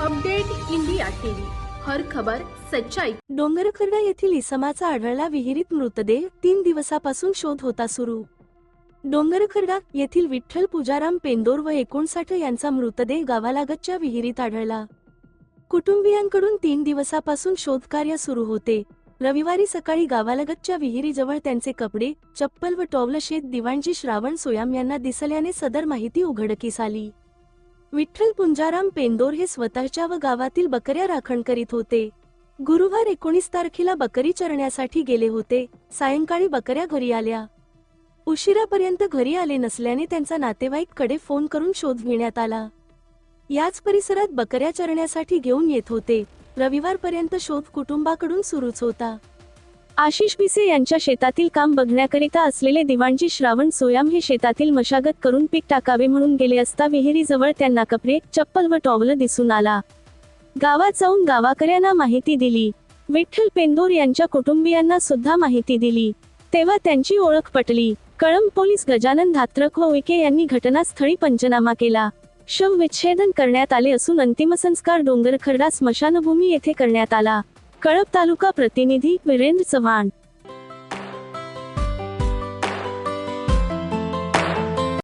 Update India TV. हर खबर सच्चाई. डोंगरखर्डा येथील इसमाचा आढळला विहिरीत मृतदेह तीन दिवसापासून शोध होता सुरू. डोंगरखर्डा येथील विठ्ठल पुजाराम पेंदोर व एकोणसाठ यांचा मृतदेह गावालागतच्या विहिरीत आढळला. कुटुंबियांकडून तीन दिवसापासून शोधकार्य सुरू होते. रविवारी सकाळी गावालगतच्या विहिरीजवळ त्यांचे कपडे चप्पल व टॉवल शेत दिवाणजी श्रावण सोयाम यांना दिसल्याने सदर माहिती उघडकीस आली. विठ्ठल पुंजाराम पेंदोर हे स्वतःच्या व गावातील बकऱ्या राखण करीत होते. गुरुवार एकोणीस तारखेला बकरी चरण्यासाठी गेले होते. सायंकाळी बकऱ्या घरी आल्या. उशिरापर्यंत घरी आले नसल्याने त्यांचा नातेवाईककडे फोन करून शोध घेण्यात आला. याच परिसरात बकऱ्या चरण्यासाठी घेऊन येत होते. रविवारपर्यंत शोध कुटुंबाकडून सुरूच होता. आशिष भिसे यांच्या शेतातील काम बघण्याकरिता असलेले दिवाणजी श्रावण सोयाम हे शेतातील मशागत करून पीक टाकावे म्हणून गेले असता विहिरीजवळ त्यांना कपडे चप्पल व टॉवल दिसून आला. गावात जाऊन गावाकऱ्यांना माहिती दिली. विठ्ठल पेंदोर यांच्या कुटुंबियांना सुद्धा माहिती दिली. तेव्हा त्यांची ओळख पटली. कळंब पोलीस गजानन धात्रक व उईके यांनी घटनास्थळी पंचनामा केला. शव विच्छेदन करण्यात आले असून अंतिमसंस्कार डोंगरखर्डा स्मशानभूमी येथे करण्यात आला. कळप तालुका प्रतिनिधी वीरेंद्र चव्हाण.